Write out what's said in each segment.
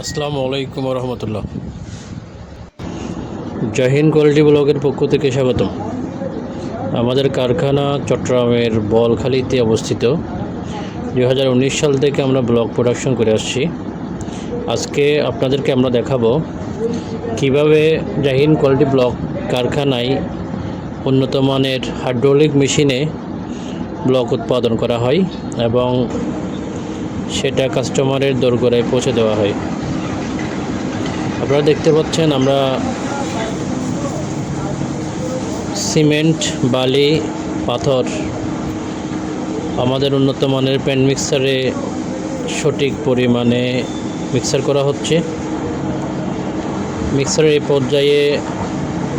আসসালামু আলাইকুম রহমতুল্লাহ জাহিন কোয়ালিটি ব্লগের পক্ষ থেকে স্বাগতম। আমাদের কারখানা চট্টগ্রামের বলখালিতে অবস্থিত। দু হাজার উনিশ সাল থেকে আমরা ব্লগ প্রোডাকশন করে আসছি। আজকে আপনাদেরকে আমরা দেখাবো কীভাবে জাহিন কোয়ালিটি ব্লক কারখানায় উন্নত মানের হাইড্রোলিক মেশিনে ব্লক উৎপাদন করা হয় এবং সেটা কাস্টমারের দোরগোড়ায় পৌঁছে দেওয়া হয়। আপনারা দেখতে পাচ্ছেন, আমরা সিমেন্ট, বালি, পাথর আমাদের উন্নত মানের প্যান মিক্সারে সঠিক পরিমাণে মিক্সার করা হচ্ছে। মিক্সারের এই পর্যায়ে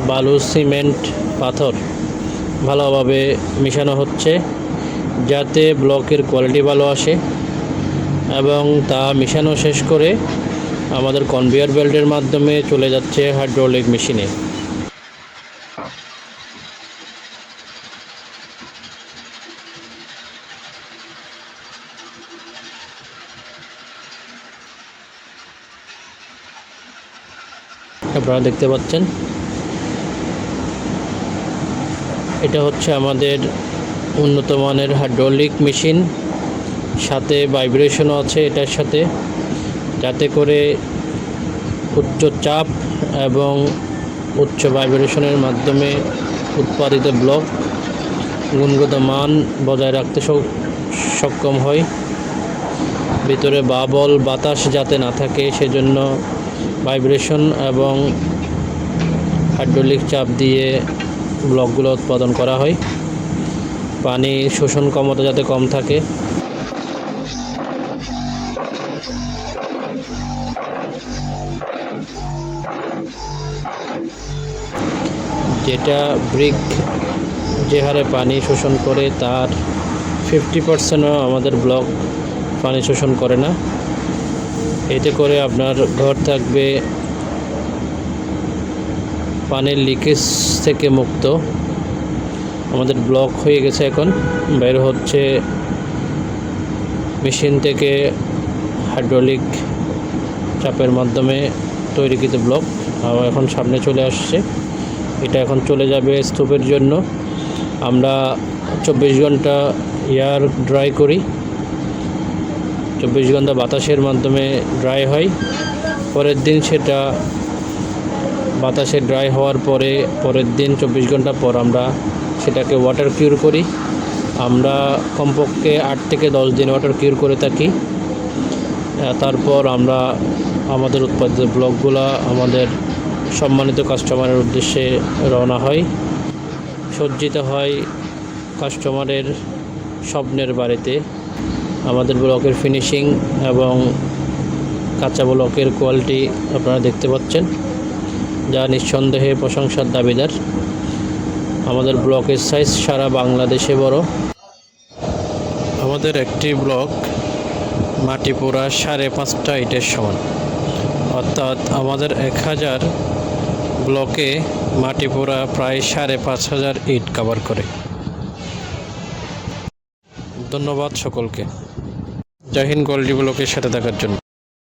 বালু, সিমেন্ট, পাথর ভালোভাবে মেশানো হচ্ছে যাতে ব্লকের কোয়ালিটি ভালো আসে এবং তা মেশানো শেষ করে আমাদের কনভেয়ার বেল্টের মাধ্যমে চলে যাচ্ছে হাইড্রোলিক মেশিনে আপনারা দেখতে পাচ্ছেন। এটা হচ্ছে আমাদের উন্নত মানের হাইড্রোলিক মেশিন সাথে ভাইব্রেশনও আছে এটার সাথে। যাতে করে উচ্চ চাপ এবং উচ্চ ভাইব্রেশনের মাধ্যমে উৎপাদিত ব্লক গুণগত মান বজায় রাখতে সক্ষম হয়। ভিতরে বাবল বাতাস যাতে না থাকে, সেজন্য ভাইব্রেশন এবং হাইড্রোলিক চাপ দিয়ে ব্লকগুলো উৎপাদন করা হয়। পানি শোষণ ক্ষমতা যাতে কম থাকে। যেটা ব্রিক যে হারে পানি শোষণ করে, তার ফিফটি পার্সেন্টও আমাদের ব্লক পানি শোষণ করে না। এতে করে আপনার ঘর থাকবে পানির লিকেজ থেকে মুক্ত। আমাদের ব্লক হয়ে গেছে এখন। বের হচ্ছে মেশিন থেকে হাইড্রোলিক চাপের মাধ্যমে তৈরিকৃত ব্লক। এখন সামনে চলে আসছে। এটা এখন চলে যাবে স্তূপের জন্য। আমরা চব্বিশ ঘণ্টা এয়ার ড্রাই করি। চব্বিশ ঘণ্টা বাতাসের মাধ্যমে ড্রাই হয়। পরের দিন সেটা বাতাসে ড্রাই হওয়ার পরে, পরের দিন চব্বিশ ঘণ্টা পর আমরা সেটাকে ওয়াটার কিউর করি। আমরা কমপক্ষে আট থেকে দশ দিন ওয়াটার কিউর করে থাকি। তারপর আমরা আমাদের উৎপাদিত ব্লকগুলো আমাদের সম্মানিত কাস্টমারের উদ্দেশ্যে রওনা হয়। সজ্জিত হয় কাস্টমারের স্বপ্নের বাড়িতে। আমাদের ব্লকের ফিনিশিং এবং কাঁচা ব্লকের কোয়ালিটি আপনারা দেখতে পাচ্ছেন, যা নিঃসন্দেহে প্রশংসার দাবিদার। আমাদের ব্লকের সাইজ সারা বাংলাদেশে বড়। আমাদের একটি ব্লক মাটি পোড়া সাড়ে পাঁচটা ইটের সমান। অর্থাৎ আমাদের এক হাজার ব্লকে মাটি পোড়া প্রায় সাড়ে পাঁচ হাজার ইট কভার করে। ধন্যবাদ সকলকে। জাহিন গোল্ডি ব্লকের সাথে থাকার জন্য।